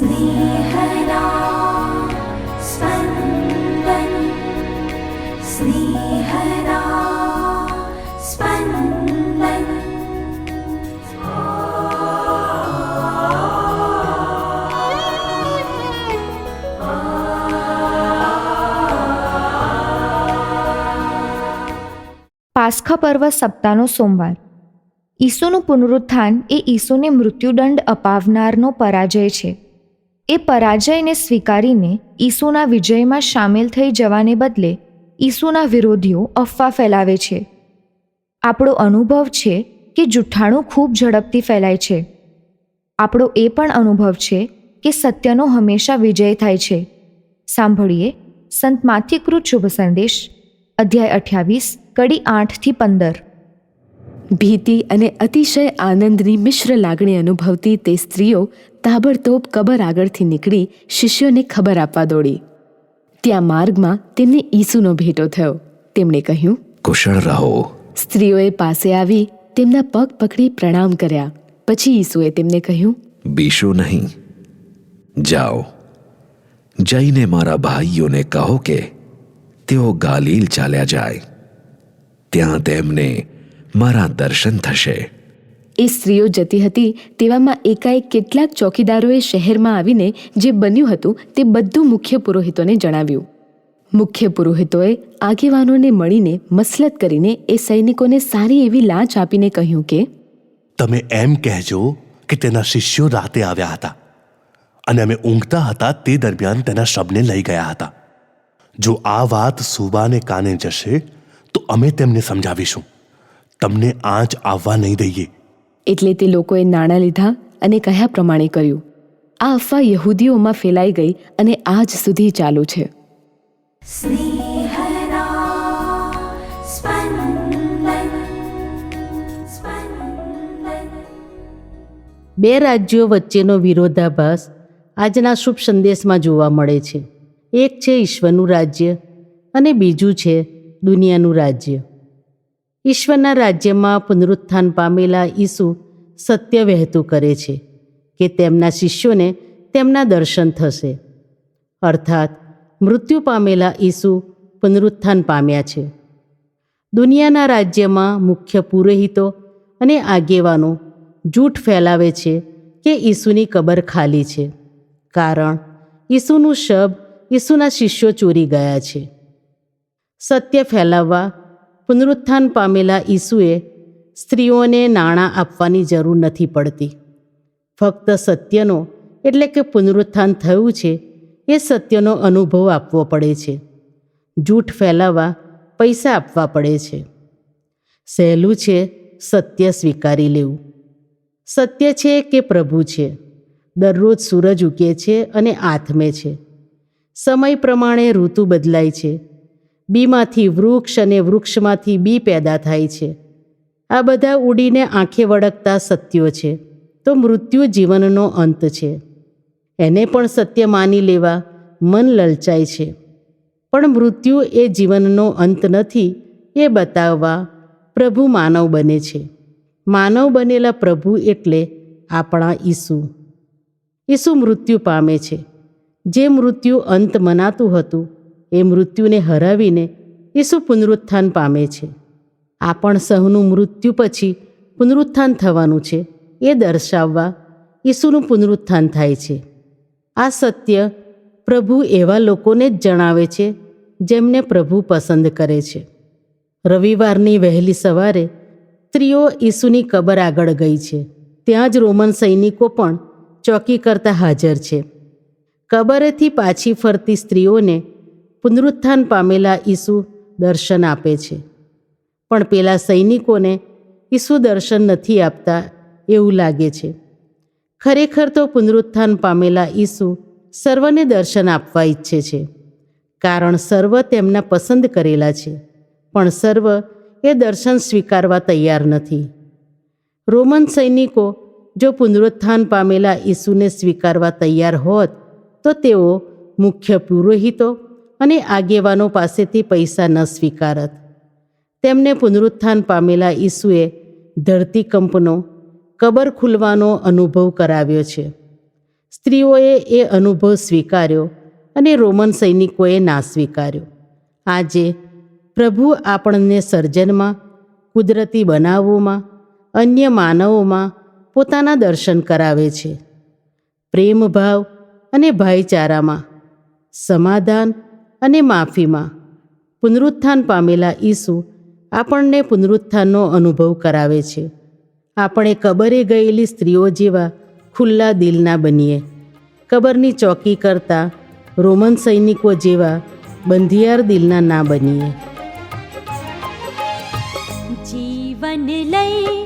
स्नेहदा स्पन्दन् स्नेहदा स्पन्दन् પાસ્ખા પર્વ સપ્તાહનો સોમવાર ઈસુનું પુનરુત્થાન એ ઈસુને મૃત્યુદંડ અપાવનારનો પરાજય છે એ પરાજયને સ્વીકારીને ઈસુના વિજયમાં સામેલ થઈ જવાને બદલે ઈસુના વિરોધીઓ અફવા ફેલાવે છે. આપણો અનુભવ છે કે જુઠ્ઠાણું ખૂબ ઝડપથી ફેલાય છે. આપણો એ પણ અનુભવ છે કે સત્યનો હંમેશા વિજય થાય છે. સાંભળીએ સંત માથિકૃત શુભ સંદેશ, અધ્યાય અઠ્યાવીસ, કડી આઠથી પંદર. ભીતિ અને અતિશય આનંદની મિશ્ર લાગણી અનુભવતી તે સ્ત્રીઓ તાબડતોબ કબર આગળથી નીકળી શિષ્યોને ખબર આપવા દોડી. ત્યાં માર્ગમાં તેમને ઈસુનો ભેટો થયો. તેમણે કહ્યું કુશળ રહો. સ્ત્રીઓએ પાસે આવી તેમના પગ પકડી પ્રણામ કર્યા. પછી ઈસુએ તેમને કહ્યું બીશો નહીં. જાઓ. જઈને મારા ભાઈઓને કહો કે તેઓ ગાલીલ ચાલ્યા જાય. ત્યાં તેમને મારા દર્શન થશે. એ સ્ત્રીઓ જતી હતી તેવામાં એકાએક કેટલાક ચોકીદારોએ શહેરમાં આવીને જે બન્યું હતું તે બધું મુખ્ય પુરોહિતોને જણાવ્યું. મુખ્ય પુરોહિતોએ આગેવાનોને મળીને મસલત કરીને એ સૈનિકોને સારી એવી લાંચ આપીને કહ્યું કે તમે એમ કહેજો કે તેના શિષ્યો રાતે આવ્યા હતા અને અમે ઊંઘતા હતા તે દરમિયાન તેના શબને લઈ ગયા હતા. જો આ વાત સુબાને કાને જશે તો અમે તેમને સમજાવીશું. તમને આજ આવવા નહીં દઈએ. એટલે તે લોકોએ નાણાં લીધા અને કહ્યા પ્રમાણે કર્યું આ અફવા યહૂદીઓમાં ફેલાઈ ગઈ અને આજ સુધી ચાલુ છે. બે રાજ્યો વચ્ચેનો વિરોધાભાસ આજના શુભ સંદેશમાં જોવા મળે છે. એક છે ઈશ્વરનું રાજ્ય અને બીજું છે દુનિયાનું રાજ્ય. ઈશ્વરના રાજ્યમાં પુનરુત્થાન પામેલા ઈસુ સત્ય વહેતું કરે છે કે તેમના શિષ્યોને તેમના દર્શન થશે. અર્થાત, મૃત્યુ પામેલા ઈસુ પુનરુત્થાન પામ્યા છે. દુનિયાના રાજ્યમાં મુખ્ય પુરોહિતો અને આગેવાનો જૂઠ ફેલાવે છે કે ઈસુની કબર ખાલી છે. કારણ, ઈસુનું શબ ઈસુના શિષ્યો ચોરી ગયા છે. સત્ય ફેલાવવા પુનરુત્થાન પામેલા ઈસુએ સ્ત્રીઓને નાણાં આપવાની જરૂર નથી પડતી. ફક્ત સત્યનો એટલે કે પુનરુત્થાન થયું છે એ સત્યનો અનુભવ આપવો પડે છે. જૂઠ ફેલાવવા પૈસા આપવા પડે છે. સહેલું છે સત્ય સ્વીકારી લેવું. સત્ય છે કે પ્રભુ છે. દરરોજ સૂરજ ઉગે છે અને આથમે છે. સમય પ્રમાણે ઋતુ બદલાય છે. બીમાંથી વૃક્ષ અને વૃક્ષમાંથી બી પેદા થાય છે. આ બધા ઉડીને આંખે વળગતા સત્યો છે. તો મૃત્યુ જીવનનો અંત છે. એને પણ સત્ય માની લેવા મન લલચાય છે. પણ મૃત્યુ એ જીવનનો અંત નથી, એ બતાવવા પ્રભુ માનવ બને છે. માનવ બનેલા પ્રભુ એટલે આપણા ઈસુ. ઈસુ મૃત્યુ પામે છે. જે મૃત્યુ અંત મનાતું હતું એ મૃત્યુને હરાવીને ઈસુ પુનરુત્થાન પામે છે. આ પણ સહનું મૃત્યુ પછી પુનરુત્થાન થવાનું છે એ દર્શાવવા ઈસુનું પુનરુત્થાન થાય છે. આ સત્ય પ્રભુ એવા લોકોને જ જણાવે છે જેમને પ્રભુ પસંદ કરે છે. રવિવારની વહેલી સવારે સ્ત્રીઓ ઈસુની કબર આગળ ગઈ છે. ત્યાં જ રોમન સૈનિકો પણ ચોકી કરતા હાજર છે. કબરેથી પાછી ફરતી સ્ત્રીઓને પુનરુત્થાન પામેલા ઈસુ દર્શન આપે છે. પણ પેલા સૈનિકોને ઈસુ દર્શન નથી આપતા એવું લાગે છે. ખરેખર તો પુનરુત્થાન પામેલા ઈસુ સર્વને દર્શન આપવા ઈચ્છે છે. કારણ સર્વ તેમના પસંદ કરેલા છે, પણ સર્વ એ દર્શન સ્વીકારવા તૈયાર નથી. રોમન સૈનિકો જો પુનરુત્થાન પામેલા ઈસુને સ્વીકારવા તૈયાર હોત તો તેઓ મુખ્ય પુરોહિતો અને આગેવાનો પાસેથી પૈસા ન સ્વીકારત. તેમને પુનરુત્થાન પામેલા ઈસુએ ધરતીકંપનો, કબર ખુલવાનો અનુભવ કરાવ્યો છે. સ્ત્રીઓએ એ અનુભવ સ્વીકાર્યો અને રોમન સૈનિકોએ ના સ્વીકાર્યો. આજે પ્રભુ આપણને સર્જનમાં, કુદરતી બનાવોમાં, અન્ય માનવોમાં પોતાના દર્શન કરાવે છે. પ્રેમભાવ અને ભાઈચારામાં સમાધાન અને માફીમાં. પુનરુત્થાન પામેલા ઈસુ આપણને પુનરુત્થાનનો અનુભવ કરાવે છે. આપણે કબરે ગયેલી સ્ત્રીઓ જેવા ખુલ્લા દિલના બનીએ. કબરની ચોકી કરતા રોમન સૈનિકો જેવા બંધિયાર દિલના ના બનીએ. જીવન લઈ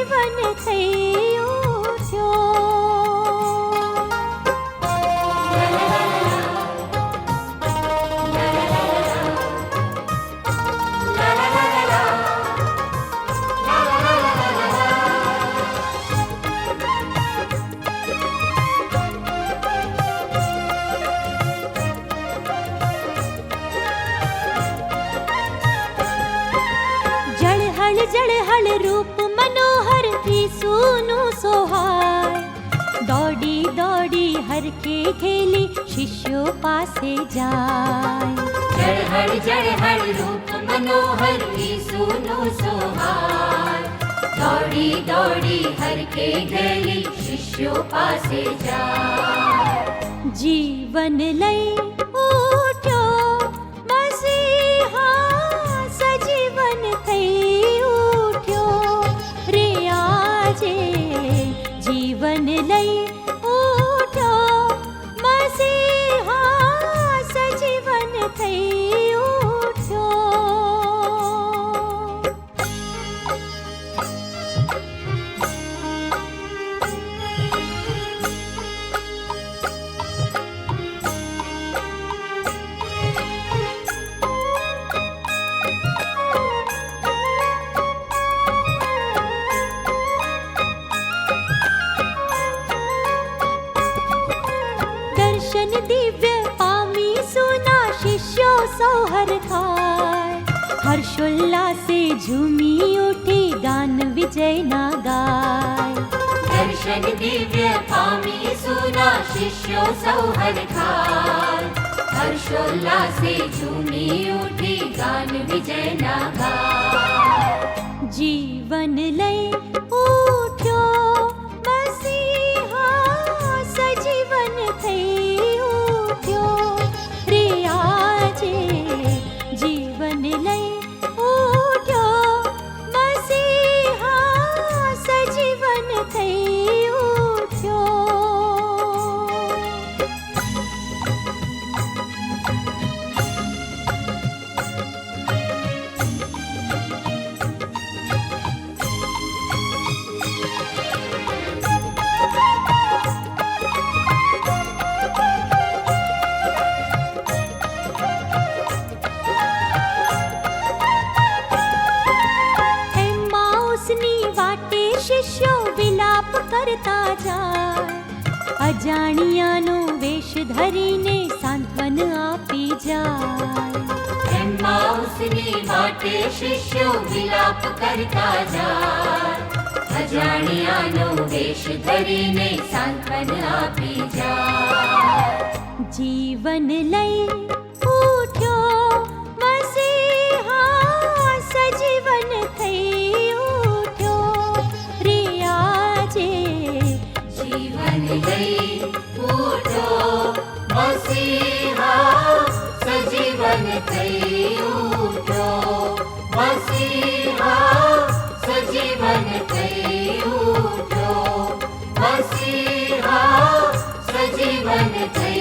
સજીવન થઈ हेलि शिष्यो जाय जय हर जय हर रूप मनोहर सुनो सोहार दौड़ी दौड़ी हर के गली शिष्यो पासे जाय जीवन ल हर्षोल्ला झुमि उजय नागा दर्शन देवा शिष्यो सोहर हर्षोल्ला झुमि उजय नागा जीवन ले ऊठ કરતા જાય. અજાણ્યાનો વેશ ધરીને સાંત્વન આપી જાય. એમ્માઉસની માટે શિષ્યો વિલાપ કરતા જાય. અજાણ્યાનો વેશ ધરીને સાંત્વન આપી જાય. જીવન લઈ ગઈ પૂછો મસીહા સજીવન થઈ ઉઠો મસીહા સજીવન થઈ ઉઠો મસીહા સજીવન થઈ